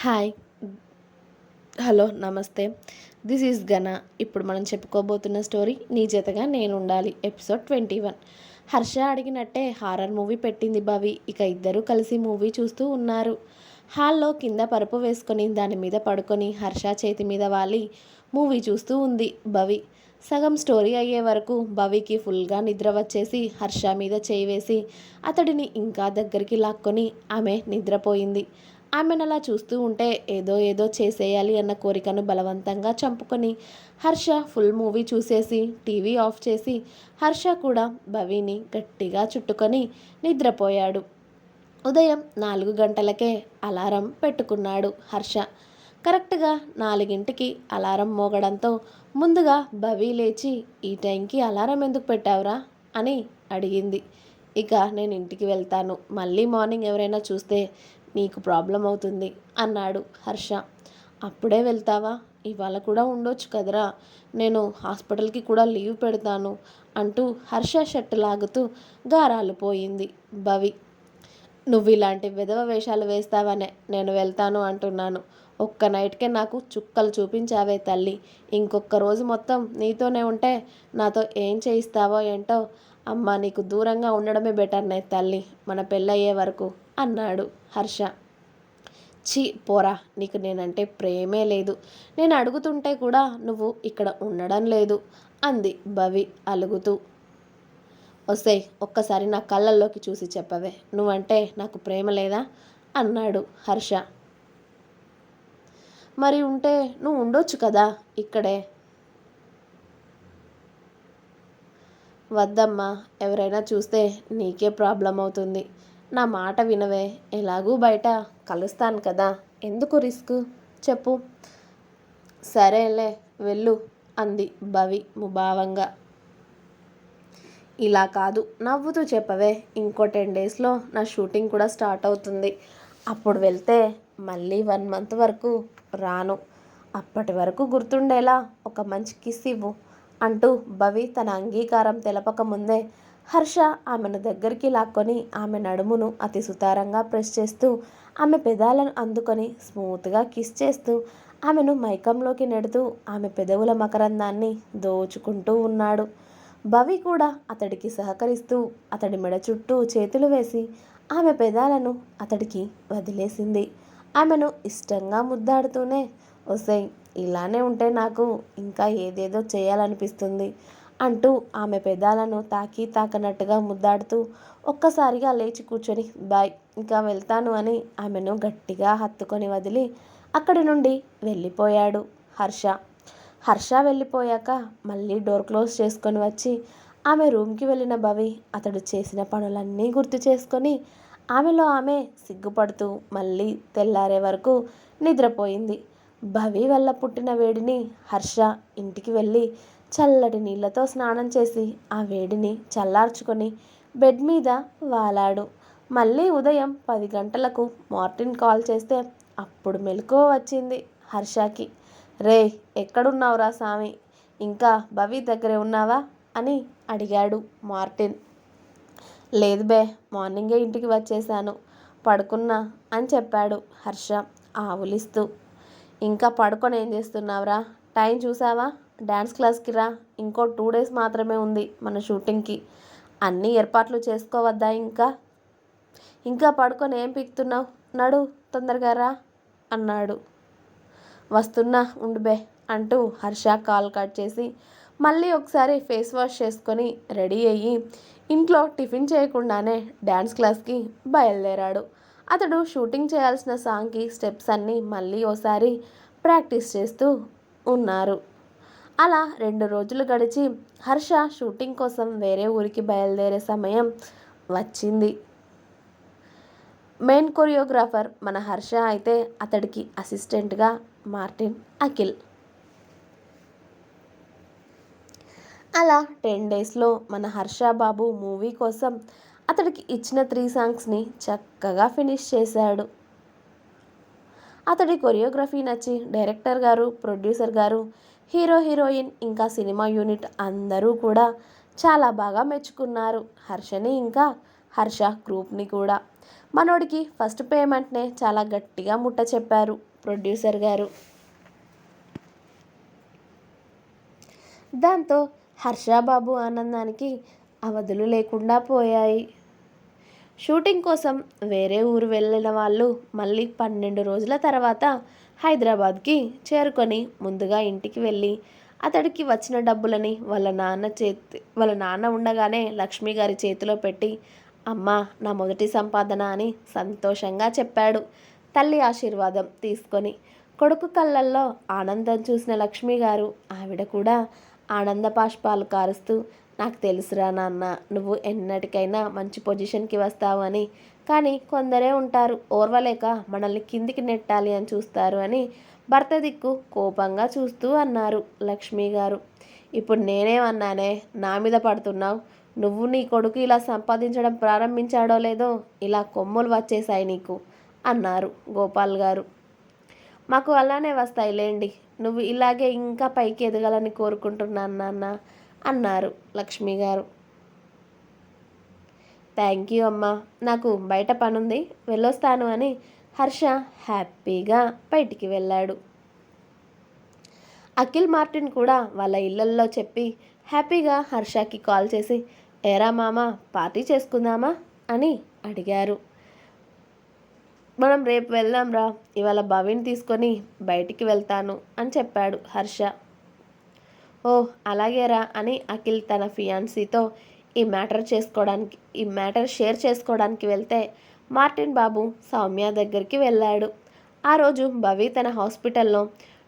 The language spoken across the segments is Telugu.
హాయ్. హలో నమస్తే. దిస్ ఈజ్ గన ఇప్పుడు మనం చెప్పుకోబోతున్న స్టోరీ నీ జతగా నేను ఉండాలి ఎపిసోడ్ ట్వంటీ వన్ హర్ష అడిగినట్టే హారర్ మూవీ పెట్టింది భవి. ఇక ఇద్దరూ కలిసి మూవీ చూస్తూ ఉన్నారు. హాల్లో కింద పరుపు వేసుకొని దాని మీద పడుకొని హర్ష చేతి మీద వాలి. మూవీ చూస్తూ ఉంది భవి. సగం స్టోరీ అయ్యే వరకు భవికి ఫుల్గా నిద్ర వచ్చేసి హర్ష మీద చేయి వేసి అతడిని ఇంకా దగ్గరికి లాక్కొని ఆమె నిద్రపోయింది. ఆమెను అలా చూస్తూ ఉంటే ఏదో ఏదో చేసేయాలి అన్న కోరికను బలవంతంగా చంపుకొని హర్ష ఫుల్ మూవీ చూసేసి టీవీ ఆఫ్ చేసి హర్ష కూడా భవిని గట్టిగా చుట్టుకొని నిద్రపోయాడు. ఉదయం నాలుగు గంటలకే అలారం పెట్టుకున్నాడు హర్ష. కరెక్ట్గా నాలుగింటికి అలారం మోగడంతో ముందుగా భవి లేచి ఈ టైంకి అలారం ఎందుకు పెట్టావురా? అని అడిగింది. ఇక నేను ఇంటికి వెళ్తాను. మళ్ళీ మార్నింగ్ ఎవరైనా చూస్తే నీకు ప్రాబ్లం అవుతుంది అన్నాడు హర్ష. అప్పుడే వెళ్తావా? ఇవాళ కూడా ఉండొచ్చు కదరా. నేను హాస్పిటల్కి కూడా లీవ్ పెడతాను అంటూ హర్ష షర్ట్ లాగుతూ గారాలు పోయింది భవి. నువ్వు ఇలాంటి విధవ వేషాలు వేస్తావనే నేను వెళ్తాను అంటున్నాను. ఒక్క నైట్కే నాకు చుక్కలు చూపించావే తల్లి. ఇంకొక రోజు మొత్తం నీతోనే ఉంటే నాతో ఏం చేయిస్తావో ఏంటో అమ్మ నీకు దూరంగా ఉండడమే బెటర్నే తల్లి. మన పెళ్ళయ్యే వరకు అన్నాడు హర్ష. ఛీ పోరా నీకు నేనంటే ప్రేమే లేదు. నేను అడుగుతుంటే కూడా నువ్వు ఇక్కడ ఉండడం లేదు అంది భవి అలుగుతూ. వస్తే ఒక్కసారి నా కళ్ళల్లోకి చూసి చెప్పవే నువ్వంటే నాకు ప్రేమ లేదా? అన్నాడు హర్ష. మరి ఉంటే నువ్వు ఉండొచ్చు కదా ఇక్కడే? వద్దమ్మా ఎవరైనా చూస్తే నీకే ప్రాబ్లం అవుతుంది నా మాట వినవే. ఎలాగూ బయట కలుస్తాను కదా. ఎందుకు రిస్క్? చెప్పు. సరేలే వెళ్ళు అంది భవి ముభావంగా. ఇలా కాదు నవ్వుతూ చెప్పవే. ఇంకో టెన్ డేస్లో నా షూటింగ్ కూడా స్టార్ట్ అవుతుంది. అప్పుడు వెళ్తే మళ్ళీ వన్ మంత్ వరకు రాను. అప్పటి వరకు గుర్తుండేలా ఒక మంచి కిస్ ఇవ్వు అంటూ భవి తన అంగీకారం తెలపక ముందే హర్ష ఆమెను దగ్గరికి లాక్కొని ఆమె నడుమును అతి సుతారంగా ప్రెస్ చేస్తూ ఆమె పెదాలను అందుకొని స్మూత్గా కిస్ చేస్తూ ఆమెను మైకంలోకి నెడుతూ ఆమె పెదవుల మకరందాన్ని దోచుకుంటూ ఉన్నాడు. భవి కూడా అతడికి సహకరిస్తూ అతడి మెడ చుట్టూ చేతులు వేసి ఆమె పెదాలను అతడికి వదిలేసింది. ఆమెను ఇష్టంగా ముద్దాడుతూనే ఒసై ఇలానే ఉంటే నాకు ఇంకా ఏదేదో చేయాలనిపిస్తుంది. అంటూ ఆమె పెదాలను తాకి తాకనట్టుగా ముద్దాడుతూ ఒక్కసారిగా లేచి కూర్చొని బాయ్ ఇంకా వెళ్తాను అని ఆమెను గట్టిగా హత్తుకొని వదిలి అక్కడి నుండి వెళ్ళిపోయాడు హర్ష. హర్ష వెళ్ళిపోయాక మళ్ళీ డోర్ క్లోజ్ చేసుకొని వచ్చి ఆమె రూమ్కి వెళ్ళిన భవి అతడు చేసిన పనులన్నీ గుర్తు చేసుకొని ఆమెలో ఆమె సిగ్గుపడుతూ మళ్ళీ తెల్లారే వరకు నిద్రపోయింది. భవి వల్ల పుట్టిన వేడిని హర్ష ఇంటికి వెళ్ళి చల్లటి నీళ్ళతో స్నానం చేసి ఆ వేడిని చల్లార్చుకొని బెడ్ మీద వాలాడు. మళ్ళీ ఉదయం పది గంటలకు మార్టిన్ కాల్ చేస్తే అప్పుడు మెలకువ వచ్చింది హర్షకి. రే ఎక్కడున్నావురా స్వామి ఇంకా భవి దగ్గరే ఉన్నావా? అని అడిగాడు మార్టిన్. లేదు బే మార్నింగే ఇంటికి వచ్చేసాను పడుకున్నా అని చెప్పాడు హర్ష ఆవులిస్తూ. ఇంకా పడుకొని ఏం చేస్తున్నావురా? టైం చూసావా? డ్యాన్స్ క్లాస్కి రా. ఇంకో టూ డేస్ మాత్రమే ఉంది మన షూటింగ్కి. అన్నీ ఏర్పాట్లు చేసుకోవద్దా ఇంకా? ఇంకా పడుకొని ఏం పిక్తున్నావు? నడు తొందరగా రా అన్నాడు. వస్తున్నా ఉండుబే అంటూ హర్ష కాల్ కట్ చేసి మళ్ళీ ఒకసారి ఫేస్ వాష్ చేసుకొని రెడీ అయ్యి ఇంట్లో టిఫిన్ చేయకుండానే డ్యాన్స్ క్లాస్కి బయలుదేరాడు. అతడు షూటింగ్ చేయాల్సిన సాంగ్కి స్టెప్స్ అన్నీ మళ్ళీ ఓసారి ప్రాక్టీస్ చేస్తూ ఉన్నారు. అలా రెండు రోజులు గడిచి హర్ష షూటింగ్ కోసం వేరే ఊరికి బయలుదేరే సమయం వచ్చింది. మెయిన్ కొరియోగ్రాఫర్ మన హర్ష అయితే అతడికి అసిస్టెంట్గా మార్టిన్ అఖిల్. అలా టెన్ డేస్లో మన హర్ష బాబు మూవీ కోసం అతడికి ఇచ్చిన త్రీ సాంగ్స్ని చక్కగా ఫినిష్ చేశాడు. అతడి కొరియోగ్రఫీ నచ్చి డైరెక్టర్ గారు ప్రొడ్యూసర్ గారు హీరో హీరోయిన్ ఇంకా సినిమా యూనిట్ అందరూ కూడా చాలా బాగా మెచ్చుకున్నారు. హర్షని ఇంకా హర్ష గ్రూప్ని కూడా. మనోడికి ఫస్ట్ పేమెంట్నే చాలా గట్టిగా ముట్ట చెప్పారు ప్రొడ్యూసర్ గారు. దాంతో హర్షాబాబు ఆనందానికి అవధులు లేకుండా పోయాయి. షూటింగ్ కోసం వేరే ఊరు వెళ్ళిన వాళ్ళు మళ్ళీ పన్నెండు రోజుల తర్వాత హైదరాబాద్కి చేరుకొని ముందుగా ఇంటికి వెళ్ళి అతడికి వచ్చిన డబ్బులని వాళ్ళ నాన్న చేతి వాళ్ళ నాన్న ఉండగానే లక్ష్మి గారి చేతిలో పెట్టి అమ్మ నా మొదటి సంపాదన అని సంతోషంగా చెప్పాడు. తల్లి ఆశీర్వాదం తీసుకొని కొడుకు కళ్ళల్లో ఆనందం చూసిన లక్ష్మి గారు ఆవిడ కూడా ఆనంద పాష్పాలు కారుస్తూ నాకు తెలుసురా నాన్న నువ్వు ఎన్నటికైనా మంచి పొజిషన్కి వస్తావు అని. కానీ కొందరే ఉంటారు ఓర్వలేక మనల్ని కిందికి నెట్టాలి అని చూస్తారు అని భర్త దిక్కు కోపంగా చూస్తూ అన్నారు లక్ష్మి గారు. ఇప్పుడు నేనేమన్నానే నా మీద పడుతున్నావు. నువ్వు నీ కొడుకు ఇలా సంపాదించడం ప్రారంభించాడో లేదో ఇలా కొమ్ములు వచ్చేసాయి నీకు అన్నారు గోపాల్ గారు. మాకు అలానే వస్తాయి లేండి నువ్వు ఇలాగే ఇంకా పైకి ఎదగాలని కోరుకుంటున్నాను నాన్న. అన్నారు లక్ష్మి గారు. థ్యాంక్ యూ అమ్మా. నాకు బయట పనుంది. వెళ్ళొస్తాను అని హర్ష హ్యాపీగా బయటికి వెళ్ళాడు. అఖిల్ మార్టిన్ కూడా వాళ్ళ ఇళ్ళల్లో చెప్పి హ్యాపీగా హర్షకి కాల్ చేసి ఏరా మామ పార్టీ చేసుకుందామా? అని అడిగారు. మనం రేపు వెళ్దాం రా ఇవాళ భవిని తీసుకొని బయటికి వెళ్తాను అని చెప్పాడు హర్ష. ఓ అలాగేరా అని అఖిల్ తన ఫియాన్సీతో ఈ మ్యాటర్ చేసుకోవడానికి ఈ మ్యాటర్ షేర్ చేసుకోవడానికి వెళ్తే మార్టిన్ బాబు సౌమ్య దగ్గరికి వెళ్ళాడు. ఆ రోజు భవి తన హాస్పిటల్లో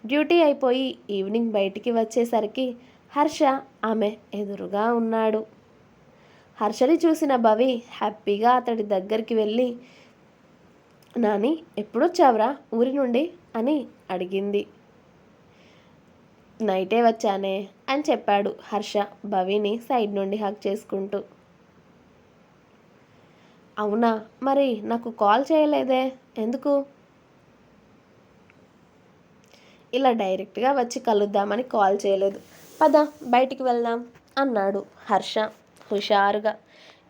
డ్యూటీ అయిపోయి ఈవినింగ్ బయటికి వచ్చేసరికి హర్ష ఆమె ఎదురుగా ఉన్నాడు. హర్షని చూసిన భవి హ్యాపీగా అతడి దగ్గరికి వెళ్ళి నాని ఎప్పుడొచ్చావురా? ఊరి నుండి? అని అడిగింది. నైటే వచ్చానే అని చెప్పాడు హర్ష భవిని సైడ్ నుండి హక్ చేసుకుంటూ. అవునా? మరి నాకు కాల్ చేయలేదే? ఎందుకు? ఇలా డైరెక్ట్గా వచ్చి కలుద్దామని కాల్ చేయలేదు. పద బయటికి వెళ్దాం అన్నాడు హర్ష హుషారుగా.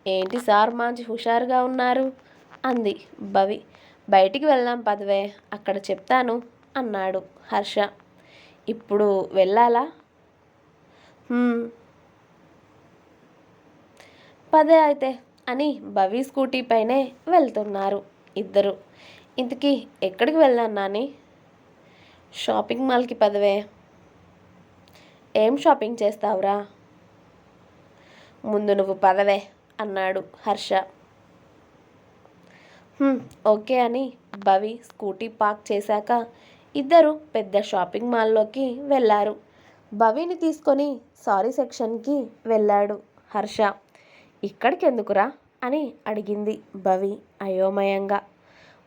ఏంటి సార్ మంచి హుషారుగా ఉన్నారు? అంది భవి. బయటికి వెళ్దాం పదవే అక్కడ చెప్తాను అన్నాడు హర్ష. ఇప్పుడు వెళ్ళాలా? పదే అయితే అని భవి స్కూటీ పైనే వెళ్తున్నారు ఇద్దరు. ఇంతకీ ఎక్కడికి వెళ్ళాను నాని? షాపింగ్ మాల్కి పదవే. ఏం షాపింగ్ చేస్తావురా? ముందు నువ్వు పదవే అన్నాడు హర్ష. ఓకే అని భవి స్కూటీ పార్క్ చేశాక ఇద్దరు పెద్ద షాపింగ్ మాల్లోకి వెళ్ళారు. భవిని తీసుకొని సారీ సెక్షన్కి వెళ్ళాడు హర్ష. ఇక్కడికి ఎందుకురా అని అడిగింది భవి అయోమయంగా.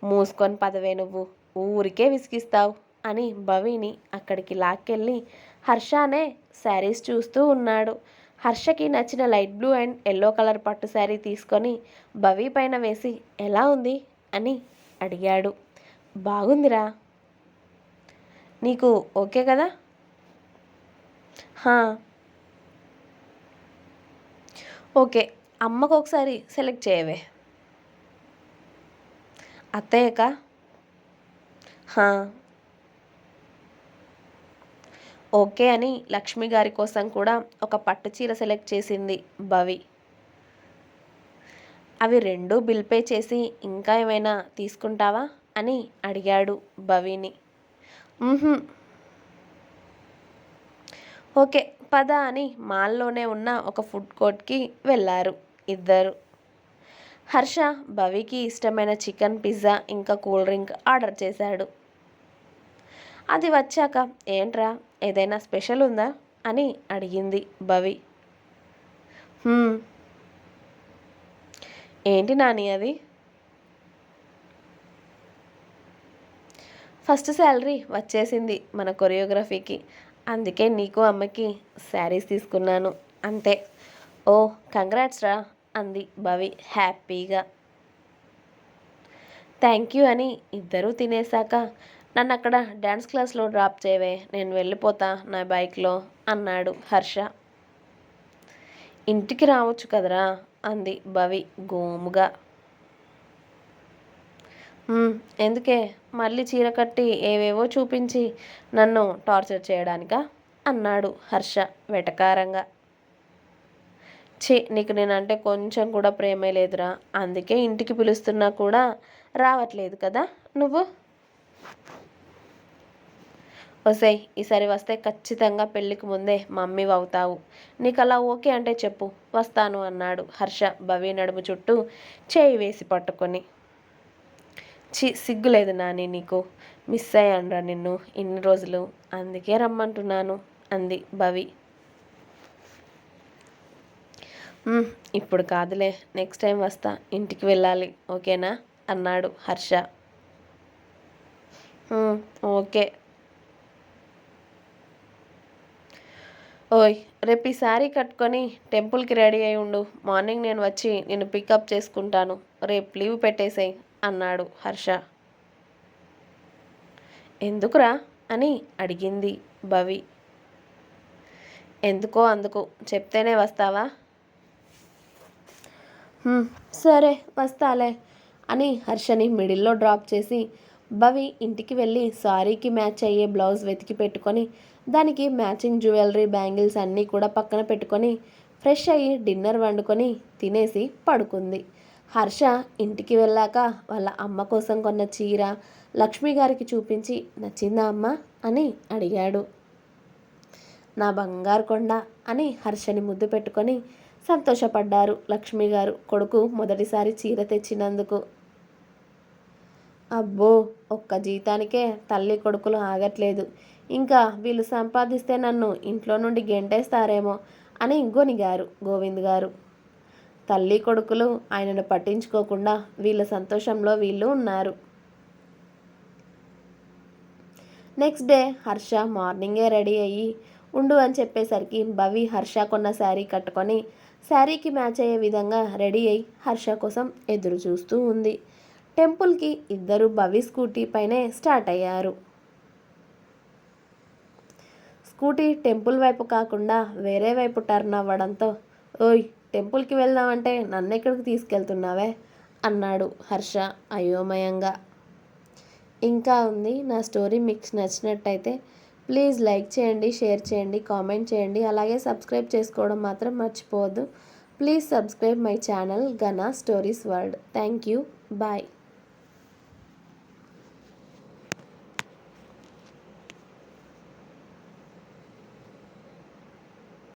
మూసుకొని పదవే నువ్వు ఊరికే విసిగిస్తావు అని భవిని అక్కడికి లాక్కెళ్ళి హర్షానే శారీస్ చూస్తూ ఉన్నాడు. హర్షకి నచ్చిన light blue and yellow colour పట్టు శారీ తీసుకొని భవి పైన వేసి ఎలా ఉంది? అని అడిగాడు. బాగుందిరా నీకు ఓకే కదా? ఓకే అమ్మకు ఒకసారి సెలెక్ట్ చేయవే. అత్తయ్యక? ఓకే అని లక్ష్మి గారి కోసం కూడా ఒక పట్టు చీర సెలెక్ట్ చేసింది భవి. అవి రెండు బిల్ పే చేసి ఇంకా ఏమైనా తీసుకుంటావా? అని అడిగాడు భవిని. ఓకే పద అని మాల్లోనే ఉన్న ఒక ఫుడ్ కోర్ట్కి వెళ్ళారు ఇద్దరు. హర్ష భవికి ఇష్టమైన చికెన్ పిజ్జా ఇంకా కూల్ డ్రింక్ ఆర్డర్ చేశాడు. అది వచ్చాక ఏంట్రా ఏదైనా స్పెషల్ ఉందా? అని అడిగింది భవి. ఏంటి నాని అది? ఫస్ట్ శాలరీ వచ్చేసింది మన కొరియోగ్రఫీకి. అందుకే నీకు అమ్మకి శారీస్ తీసుకున్నాను. అంతే. ఓ కంగ్రాట్స్ రా అంది భవి హ్యాపీగా. థ్యాంక్ యూ అని ఇద్దరూ తినేశాక నన్ను అక్కడ డ్యాన్స్ క్లాస్లో డ్రాప్ చేయవే నేను వెళ్ళిపోతా నా బైక్లో అన్నాడు హర్ష. ఇంటికి రావచ్చు కదరా అంది భవి గోముగా. ఎందుకే? మళ్ళీ చీర కట్టి ఏవేవో చూపించి నన్ను టార్చర్ చేయడానికా? అన్నాడు హర్ష వెటకారంగా. ఛీ నీకు నేనంటే కొంచెం కూడా ప్రేమే లేదురా. అందుకే ఇంటికి పిలుస్తున్నా కూడా రావట్లేదు కదా నువ్వు? వసేయ్ ఈసారి వస్తే ఖచ్చితంగా పెళ్ళికి ముందే మమ్మీ అవుతావు నీకు అలా ఓకే అంటే చెప్పు వస్తాను అన్నాడు హర్ష భవి నడుము చుట్టూ చేయి వేసి పట్టుకొని. చి సిగ్గులేదు నాని నీకు. మిస్ అయ్యానురా నిన్ను ఇన్ని రోజులు. అందుకే రమ్మంటున్నాను అంది భవి. ఇప్పుడు కాదులే నెక్స్ట్ టైం వస్తా ఇంటికి వెళ్ళాలి ఓకేనా? అన్నాడు హర్ష. ఓకే. ఓయ్ రేపు ఈ శారీ కట్టుకొని టెంపుల్కి రెడీ అయి ఉండు. మార్నింగ్ నేను వచ్చి నిన్ను పికప్ చేసుకుంటాను. రేపు లీవ్ పెట్టేసేయ్ అన్నాడు హర్ష. ఎందుకురా? అని అడిగింది భవి. ఎందుకో అందుకు చెప్తేనే వస్తావా? సరే వస్తాలే అని హర్షని మిడిల్లో డ్రాప్ చేసి భవి ఇంటికి వెళ్ళి సారీకి మ్యాచ్ అయ్యే బ్లౌజ్ వెతికి పెట్టుకొని దానికి మ్యాచింగ్ జ్యువెలరీ బ్యాంగిల్స్ అన్నీ కూడా పక్కన పెట్టుకొని ఫ్రెష్ అయ్యి డిన్నర్ వండుకొని తినేసి పడుకుంది. హర్ష ఇంటికి వెళ్ళాక వాళ్ళ అమ్మ కోసం కొన్న చీర లక్ష్మి గారికి చూపించి నచ్చిందా అమ్మ అని అడిగాడు. నా బంగారు కొండ అని హర్షని ముద్దు పెట్టుకొని సంతోషపడ్డారు లక్ష్మి గారు కొడుకు మొదటిసారి చీర తెచ్చినందుకు. అబ్బో ఒక్క జీతానికే తల్లి కొడుకులు ఆగట్లేదు. ఇంకా వీళ్ళు సంపాదిస్తే నన్ను ఇంట్లో నుండి గెంటేస్తారేమో అని గొనిగారు గోవింద్ గారు. తల్లి కొడుకులు ఆయనను పట్టించుకోకుండా వీళ్ళ సంతోషంలో వీళ్ళు ఉన్నారు. నెక్స్ట్ డే హర్ష మార్నింగే రెడీ అయ్యి ఉండు అని చెప్పేసరికి భవి హర్ష కొన్న శారీ కట్టుకొని శారీకి మ్యాచ్ అయ్యే విధంగా రెడీ అయ్యి హర్ష కోసం ఎదురు చూస్తూ ఉంది. టెంపుల్కి ఇద్దరు భవి స్కూటీ పైనే స్టార్ట్ అయ్యారు. స్కూటీ టెంపుల్ వైపు కాకుండా వేరే వైపు టర్న్ అవ్వడంతో ఓయ్ టెంపుల్కి వెళ్దామంటే నన్ను ఎక్కడికి తీసుకెళ్తున్నావే? అన్నాడు హర్ష అయోమయంగా. ఇంకా ఉంది నా స్టోరీ మీకు నచ్చినట్టయితే ప్లీజ్ లైక్ చేయండి షేర్ చేయండి కామెంట్ చేయండి. అలాగే సబ్స్క్రైబ్ చేసుకోవడం మాత్రం మర్చిపోవద్దు. Please subscribe my channel Gana stories world. Thank you. Bye.